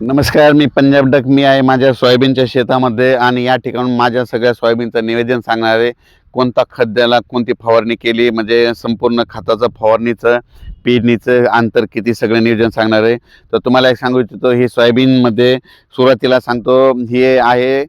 नमस्कार मी पंजाब डक मी आहे माझ्या सोयाबीनच्या शेतामध्ये आणि या ठिकाणी माझ्या सगळ्या सोयाबीनचं निवेदन सांगणार आहे. कोणता खत द्यायला कोणती फवारणी केली म्हणजे संपूर्ण खताचं फवारणीचं पेरणीचं अंतर किती सगळं नियोजन सांगणार आहे. तर तुम्हाला एक सांगू इच्छितो हे सोयाबीनमध्ये सुरुवातीला सांगतो हे आहे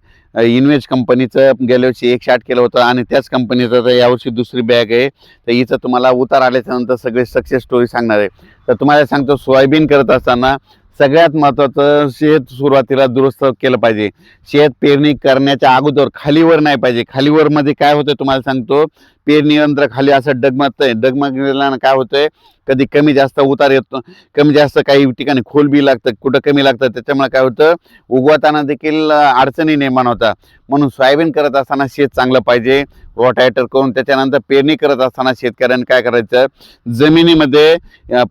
इन्वेज कंपनीचं गेल्या वर्षी एकशे आठ केलं होतं आणि त्याच कंपनीचं तर यावर्षी दुसरी बॅग आहे. तर हिचं तुम्हाला उतार आल्याच्यानंतर सगळे सक्सेस स्टोरी सांगणार आहे. तर तुम्हाला सांगतो सोयाबीन करत असताना सगळ्यात महत्त्वाचं शेत सुरुवातीला दुरुस्त केलं पाहिजे. शेत पेरणी करण्याच्या अगोदर खालीवर नाही पाहिजे. खालीवरमध्ये काय होतं तुम्हाला सांगतो. पेरणी यंत्र खाली असं डगमगतंय. डगमगल्यानं काय होतंय? कधी कमी जास्त उतार येतो कमी जास्त काही ठिकाणी खोल बी लागतं कुठं कमी लागतं त्याच्यामुळे काय होतं? उगवताना देखील अडचणी निर्माण होतात. म्हणून सोयाबीन करत असताना शेत चांगलं पाहिजे. रोटायटर करून त्याच्यानंतर पेरणी करत असताना शेतकऱ्यांनी काय करायचं? जमिनीमध्ये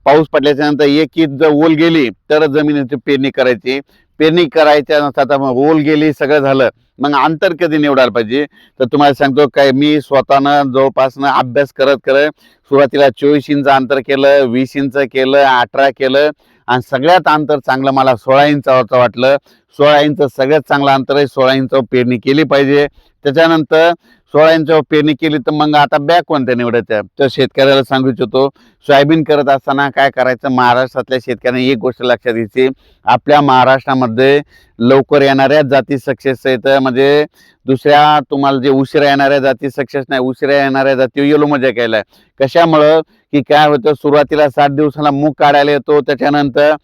पाऊस पडल्याच्या नंतर एक ईद जर ओल गेली तर जमिनीची पेरणी करायची. पेरणी करायच्या नसता मग ओल गेली सगळं झालं. मग अंतर कधी निवडायला पाहिजे? तर तुम्हाला सांगतो काय मी स्वतःनं जवळपासनं अभ्यास करत करत सुरुवातीला चोवीस इंच अंतर केलं वीस इंच केलं अठरा केलं आणि सगळ्यात अंतर चांगलं मला सोळा इंचावरचं वाटलं. सोळा इंच सगळ्यात चांगलं अंतर आहे सोळा इंचावर पेरणी केली पाहिजे. त्याच्यानंतर सोळा इंचावर पेरणी केली तर मग आता बॅग कोणत्या निवडायच्या? तर शेतकऱ्याला सांगू इच्छितो सोयाबीन करत असताना काय करायचं? महाराष्ट्रातल्या शेतकऱ्यांनी एक गोष्ट लक्षात घ्यायची आपल्या महाराष्ट्रामध्ये लवकर येणाऱ्या जाती सक्सेस आहेत म्हणजे दुसऱ्या तुम्हाला जे उशिरा येणाऱ्या जाती सक्सेस नाही उशिरा येणाऱ्या जाती येलो मजा केलाय कशामुळं? की काय होतं सुरुवातीला सात दिवसाला मूग काढायला येतो त्याच्यानंतर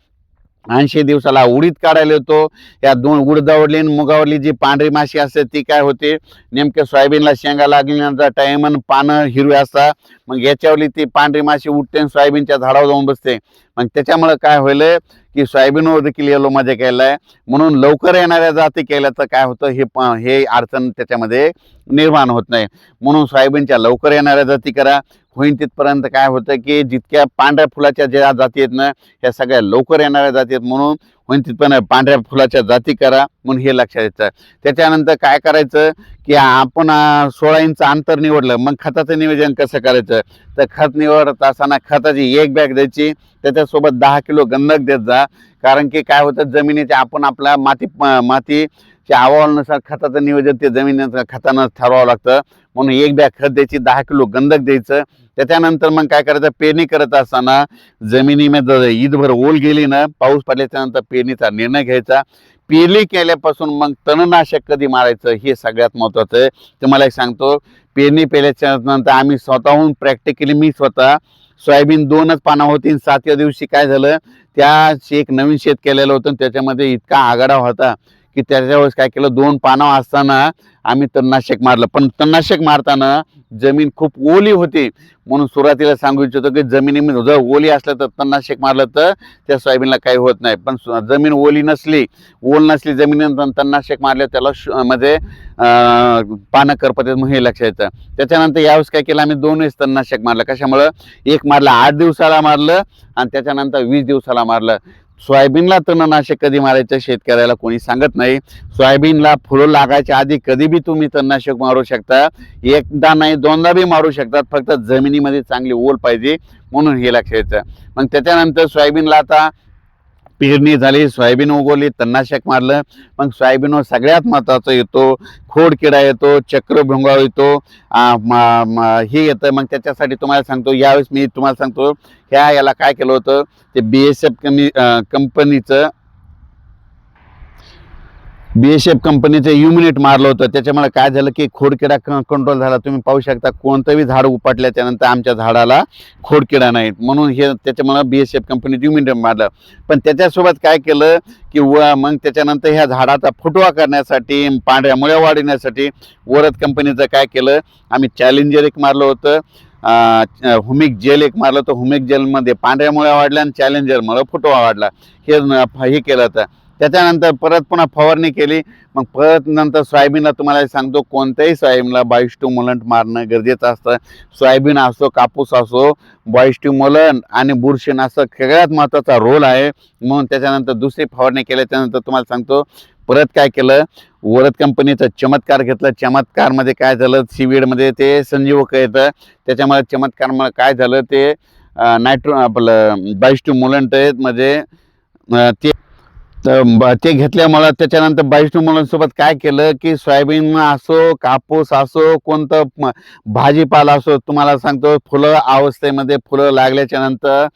ऐंशी दिवसाला उडीद काढायला येतो. या दोन उडदावडली आणि मुगावरली जी पांढरी माशी असते ती काय होते? नेमक्या सोयाबीनला शेंगा लागल्यानंतर टाईम पानं हिरवे असतात. मग याच्यावरली ती पांढरी माशी उठते आणि सोयाबीनच्या झाडावर जाऊन बसते. मग त्याच्यामुळे काय होईल की सोयाबीनवर देखील येलो मजा आहे. म्हणून लवकर येणाऱ्या जाती केल्या तर काय होतं हे प- हे अडचण त्याच्यामध्ये निर्माण होत नाही. म्हणून सोयाबीनच्या लवकर येणाऱ्या जाती करा. होईन तिथपर्यंत काय होतं की जितक्या पांढऱ्या फुलाच्या ज्या जाती आहेत ना ह्या सगळ्या लवकर येणाऱ्या जाती आहेत म्हणून होईन तिथपर्यंत पांढऱ्या फुलाच्या जाती करा म्हणून हे लक्षात येतं. त्याच्यानंतर काय करायचं की आपण सोळा इंच अंतर निवडलं मग खताचं नियोजन कसं करायचं? तर खत निवडत असताना खताची एक बॅग द्यायची त्याच्यासोबत दहा किलो गंधक देत जा. कारण की काय होतं जमिनीच्या आपण आपला माती माती त्या अहवालानुसार खताचं नियोजन ते जमिनीचं खतानं ठरवावं लागतं. म्हणून एक बॅग खत द्यायची दहा किलो गंधक द्यायचं. त्याच्यानंतर मग काय करायचं पेरणी करत असताना जमिनीमध्ये ईदभर ओल गेली ना पाऊस पडल्याच्या नंतर पेरणीचा निर्णय घ्यायचा. पेरणी केल्यापासून मग तणनाशक कधी मारायचं हे सगळ्यात महत्त्वाचं आहे. तुम्हाला एक सांगतो पेरणी पेल्याच्या नंतर आम्ही स्वतःहून प्रॅक्टिकली मी स्वतः सोयाबीन दोनच पानं होती आणि सातव्या दिवशी काय झालं त्या एक नवीन शेत केलेलं होतं त्याच्यामध्ये इतका आघाडा होता. की त्याच्यावेळेस काय केलं दोन पानं असताना आम्ही तणनाशक मारलं. पण तणनाशक मारताना जमीन खूप ओली होती. म्हणून सुरुवातीला सांगू इच्छितो की जमिनीमध्ये जर ओली असलं तर तणनाशक मारलं तर त्या सोयाबीनला काही होत नाही. पण जमीन ओली नसली ओल नसली जमिनीनंतर तणनाशक मारलं त्याला श- म्हणजे पानं करपत म्हणून हे लक्षात येतं. त्याच्यानंतर यावेळेस काय केलं आम्ही दोन वेळेस तणनाशक मारलं. कशामुळं? एक मारलं आठ दिवसाला मारलं आणि त्याच्यानंतर वीस दिवसाला मारलं. सोयाबीनला तणनाशक कधी मारायचं शेतकऱ्याला कोणी सांगत नाही. सोयाबीनला फुलं लागायच्या आधी कधी बी तुम्ही तणनाशक मारू शकता. एकदा नाही दोनदा बी मारू शकतात. फक्त जमिनीमध्ये चांगली ओल पाहिजे म्हणून हे लक्षात मग त्याच्यानंतर सोयाबीनला आता पेरणी झाली सोयाबीन उगवली तणनाशक मारलं. मग सोयाबीनवर सगळ्यात महत्त्वाचं येतो खोडकिडा येतो चक्र येतो हे येतं. मग त्याच्यासाठी तुम्हाला सांगतो यावेळेस मी तुम्हाला सांगतो ह्या याला काय केलं होतं ते बी एस एफ कमी कंपनीचं बी एस एफ कंपनीचं युमिनेट मारलं होतं. त्याच्यामुळे काय झालं की खोडकिडा कंट्रोल झाला. तुम्ही पाहू शकता कोणतंही झाड उपटल्याच्यानंतर आमच्या झाडाला खोडकिडा नाही म्हणून हे त्याच्यामुळं बी एस एफ कंपनीचं युमिनिट मारलं. पण त्याच्यासोबत काय केलं की व मग त्याच्यानंतर ह्या झाडाचा फुटवा करण्यासाठी पांढऱ्या मुळ्या वाढवण्यासाठी वरद कंपनीचं काय केलं आम्ही चॅलेंजर एक मारलं होतं. हुमिक जेल एक मारलं होतं. हुमिक जेलमध्ये पांढऱ्या मुळ्या वाढल्या आणि चॅलेंजरमुळं फुटवा वाढला. हे हे केलं होतं. त्याच्यानंतर परत पुन्हा फवारणी केली. मग परत नंतर सोयाबीनला तुम्हाला सांगतो कोणत्याही सोयाबीनला बाईस टू मुलंट मारणं गरजेचं असतं. सोयाबीन असो कापूस असो बॉईस टू मुलन आणि असं सगळ्यात महत्त्वाचा रोल आहे. म्हणून त्याच्यानंतर दुसरी फवारणी केल्याच्यानंतर तुम्हाला सांगतो परत काय केलं वरद कंपनीचं चमत्कार घेतलं. चमत्कारमध्ये काय झालं सीवीडमध्ये ते संजीवक येतं. त्याच्यामुळे चमत्कारमुळे काय झालं ते नायट्रो आपलं बाईस टू मुलंट आहेत म्हणजे ते तर ते घेतल्यामुळं त्याच्यानंतर वैष्णू मुलांसोबत काय केलं की सोयाबीन असो कापूस असो कोणतं भाजीपाला असो तुम्हाला सांगतो फुलं अवस्थेमध्ये फुलं लागल्याच्या नंतर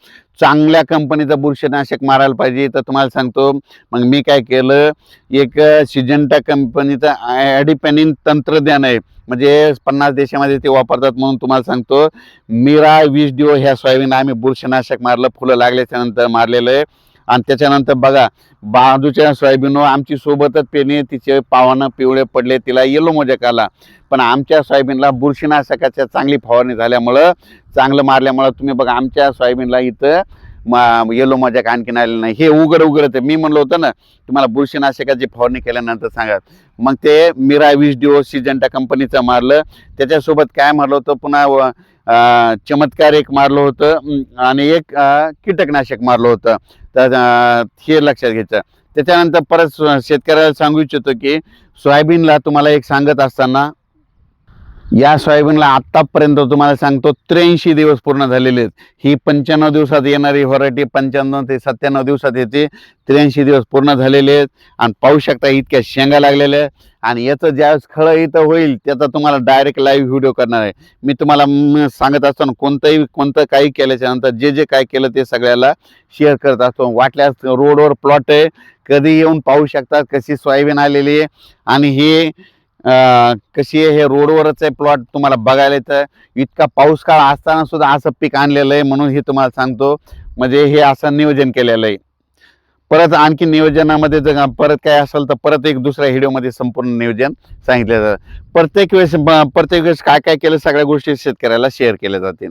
चांगल्या कंपनीचं बुरशीनाशक मारायला पाहिजे. तर तुम्हाला सांगतो मग मी काय केलं एक सिजंटा कंपनीचं ॲडिपेनिन तंत्रज्ञान आहे. म्हणजे पन्नास देशामध्ये ते वापरतात म्हणून तुम्हाला सांगतो मीरा वीस डिओ ह्या सोयाबीन आम्ही बुरशीनाशक मारलं फुलं लागल्याच्या नंतर मारलेलं आहे. आणि त्याच्यानंतर बघा बाजूच्या सोयाबीनवर आमची सोबतच पेरणी तिचे पावानं पिवळे पडले तिला येलो मोजक आला. पण आमच्या सोयाबीनला बुरशीनाशकाच्या चांगली फवारणी झाल्यामुळं चांगलं मारल्यामुळं तुम्ही बघा आमच्या सोयाबीनला इथं मा येलो मजाक आणखीन आलेलं नाही. हे उघड उघड मी म्हणलं होतं ना तुम्हाला बुरशीनाशकाची फवारणी केल्यानंतर सांगा. मग ते मिरा वीस डिओ सिजंटा कंपनीचं मारलं. त्याच्यासोबत काय मारलं होतं? पुन्हा चमत्कार एक मारलं होतं. आणि एक कीटकनाशक मारलं होतं. तर हे लक्षात घ्यायचं. त्याच्यानंतर परत शेतकऱ्याला सांगू इच्छितो की सोयाबीनला तुम्हाला एक सांगत असताना या सोयाबीनला आत्तापर्यंत तुम्हाला सांगतो त्र्याऐंशी दिवस पूर्ण झालेले आहेत. ही पंच्याण्णव दिवसात येणारी व्हरायटी पंच्याण्णव ते सत्त्याण्णव दिवसात येते त्र्याऐंशी दिवस पूर्ण झालेले आहेत. आणि पाहू शकता इतक्या शेंगा लागलेल्या आहेत. आणि याचं ज्यावेळेस खळं इथं होईल त्याचा तुम्हाला डायरेक्ट लाईव्ह व्हिडिओ करणार आहे. मी तुम्हाला सांगत असताना कोणतंही कोणतं काही केल्याच्यानंतर जे जे काय केलं ते सगळ्याला शेअर करत असतो. वाटल्यास रोडवर प्लॉट आहे. कधी येऊन पाहू शकतात कशी सोयाबीन आलेली आहे. आणि हे कशी आहे? हे रोडवरच आहे प्लॉट तुम्हाला बघायला येतं. इतका पाऊस काळ असताना सुद्धा असं पीक आणलेलं आहे म्हणून हे तुम्हाला सांगतो. म्हणजे हे असं नियोजन केलेलं आहे. परत आणखी नियोजनामध्ये जर परत काय असेल तर परत एक दुसऱ्या व्हिडिओमध्ये संपूर्ण नियोजन सांगितलं जातं. प्रत्येक वेळेस प्रत्येक वेळेस काय काय केलं सगळ्या गोष्टी शेतकऱ्याला शेअर केल्या जातील.